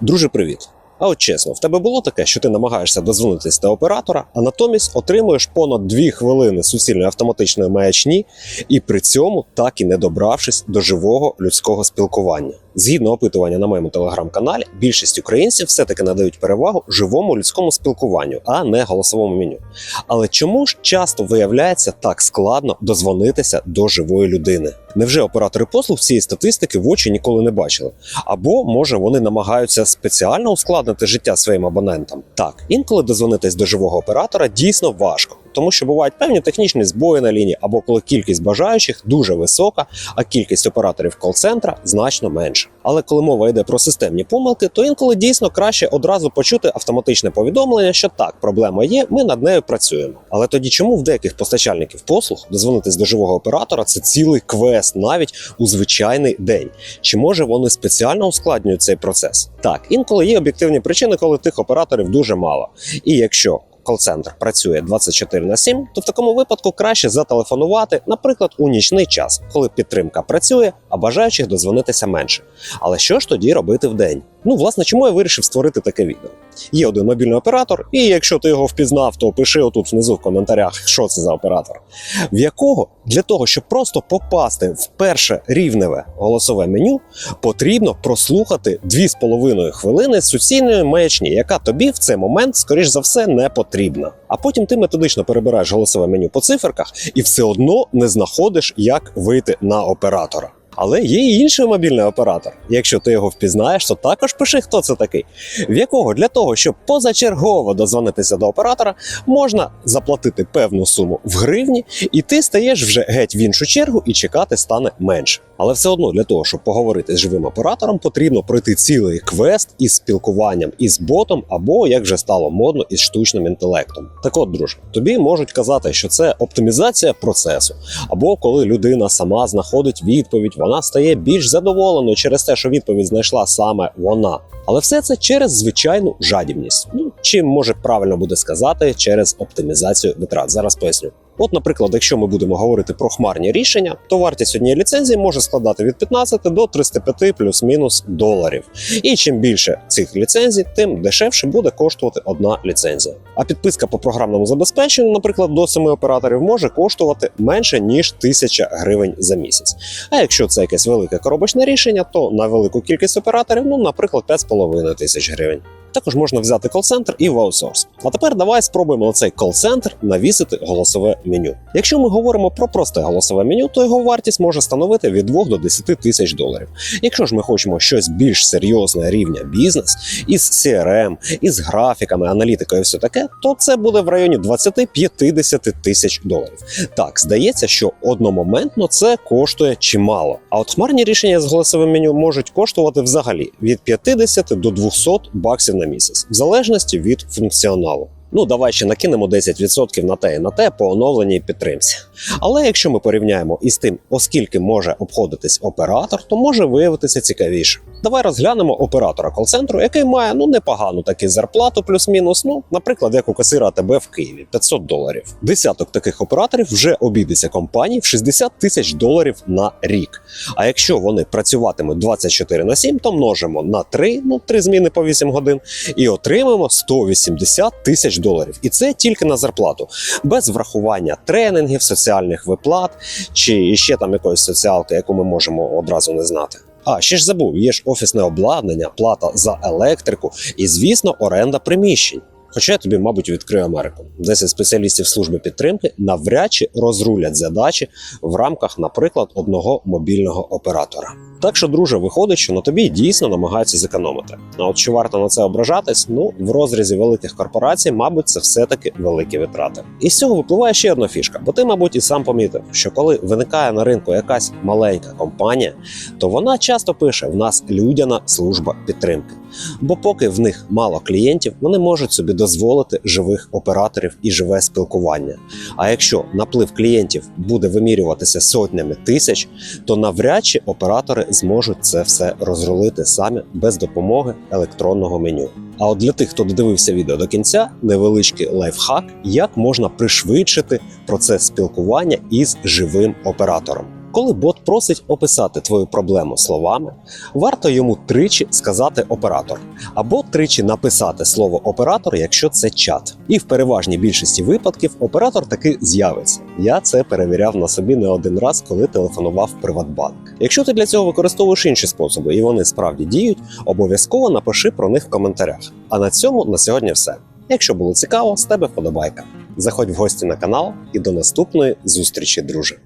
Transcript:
Друже, привіт. А от чесно, в тебе було таке, що ти намагаєшся дозвонитись до оператора, а натомість отримуєш понад 2 хвилини суцільної автоматичної маячні, і при цьому так і не добравшись до живого людського спілкування. Згідно опитування на моєму телеграм-каналі, більшість українців все-таки надають перевагу живому людському спілкуванню, а не голосовому меню. Але чому ж часто виявляється так складно дозвонитися до живої людини? Невже оператори послуг цієї статистики в очі ніколи не бачили? Або може вони намагаються спеціально ускладнити життя своїм абонентам? Так, інколи дозвонитись до живого оператора дійсно важко. Тому що бувають певні технічні збої на лінії, або коли кількість бажаючих дуже висока, а кількість операторів кол-центра значно менша. Але коли мова йде про системні помилки, то інколи дійсно краще одразу почути автоматичне повідомлення, що так, проблема є, ми над нею працюємо. Але тоді чому в деяких постачальників послуг дозвонитись до живого оператора це цілий квест навіть у звичайний день? Чи може вони спеціально ускладнюють цей процес? Так, інколи є об'єктивні причини, коли тих операторів дуже мало. І якщо кол-центр працює 24 на 7, то в такому випадку краще зателефонувати, наприклад, у нічний час, коли підтримка працює, а бажаючих дозвонитися менше. Але що ж тоді робити в день? Ну, власне, чому я вирішив створити таке відео? Є один мобільний оператор, і якщо ти його впізнав, то пиши отут внизу в коментарях, що це за оператор, в якого для того, щоб просто попасти в перше рівневе голосове меню, потрібно прослухати 2,5 хвилини суцільної маячні, яка тобі в цей момент, скоріш за все, не потрібна. А потім ти методично перебираєш голосове меню по циферках і все одно не знаходиш, як вийти на оператора. Але є і інший мобільний оператор. Якщо ти його впізнаєш, то також пиши, хто це такий, в якого для того, щоб позачергово дозвонитися до оператора, можна заплатити певну суму в гривні, і ти стаєш вже геть в іншу чергу, і чекати стане менше. Але все одно для того, щоб поговорити з живим оператором, потрібно пройти цілий квест із спілкуванням із ботом, або як вже стало модно, із штучним інтелектом. Так от, друже, тобі можуть казати, що це оптимізація процесу, або коли людина сама знаходить відповідь, вона стає більш задоволеною через те, що відповідь знайшла саме вона. Але все це через звичайну жадібність. Ну чим може правильно буде сказати через оптимізацію витрат. Зараз поясню. От, наприклад, якщо ми будемо говорити про хмарні рішення, то вартість однієї ліцензії може складати від 15 до 35 плюс-мінус доларів. І чим більше цих ліцензій, тим дешевше буде коштувати одна ліцензія. А підписка по програмному забезпеченню, наприклад, до 7 операторів може коштувати менше ніж 1000 гривень за місяць. А якщо це якесь велике коробочне рішення, то на велику кількість операторів, ну, наприклад, 5,5 тисяч гривень. Також можна взяти кол-центр і в аутсорс. А тепер давай спробуємо на цей кол-центр навісити голосове меню. Якщо ми говоримо про просте голосове меню, то його вартість може становити від 2 до 10 тисяч доларів. Якщо ж ми хочемо щось більш серйозне рівня бізнес із CRM, із графіками, аналітикою і все таке, то це буде в районі 20-50 тисяч доларів. Так, здається, що одномоментно це коштує чимало. А от хмарні рішення з голосовим меню можуть коштувати взагалі від 50 до 200 баксів на місяць, в залежності від функціоналу. Ну, давай ще накинемо 10% на те і на те по оновленій підтримці. Але якщо ми порівняємо із тим, оскільки може обходитись оператор, то може виявитися цікавіше. Давай розглянемо оператора кол-центру, який має ну непогану таки зарплату, плюс-мінус. Ну, наприклад, як у касира АТБ в Києві 500 доларів. Десяток таких операторів вже обійдеться компанії в 60 тисяч доларів на рік. А якщо вони працюватимуть 24 на 7, то множимо на 3, ну 3 зміни по 8 годин, і отримаємо 180 тисяч доларів. І це тільки на зарплату, без врахування тренінгів, соціальних виплат чи ще там якоїсь соціалки, яку ми можемо одразу не знати. А ще ж забув, є ж офісне обладнання, плата за електрику і, звісно, оренда приміщень. Хоча я тобі, мабуть, відкрию Америку. 10 спеціалістів служби підтримки навряд чи розрулять задачі в рамках, наприклад, одного мобільного оператора. Так що, друже, виходить, що на тобі дійсно намагаються зекономити. А от чи варто на це ображатись? Ну в розрізі великих корпорацій, мабуть, це все-таки великі витрати. І з цього випливає ще одна фішка, бо ти, мабуть, і сам помітив, що коли виникає на ринку якась маленька компанія, то вона часто пише: в нас людяна служба підтримки. Бо поки в них мало клієнтів, вони можуть собі дозволити живих операторів і живе спілкування. А якщо наплив клієнтів буде вимірюватися сотнями тисяч, то навряд чи оператори зможуть це все розрулити самі без допомоги електронного меню. А от для тих, хто додивився відео до кінця, невеличкий лайфхак, як можна пришвидшити процес спілкування із живим оператором. Коли бот просить описати твою проблему словами, варто йому тричі сказати оператор або тричі написати слово оператор, якщо це чат. І в переважній більшості випадків оператор таки з'явиться. Я це перевіряв на собі не один раз, коли телефонував Приватбанк. Якщо ти для цього використовуєш інші способи і вони справді діють, обов'язково напиши про них в коментарях. А на цьому на сьогодні все. Якщо було цікаво, з тебе вподобайка. Заходь в гості на канал і до наступної зустрічі, друже.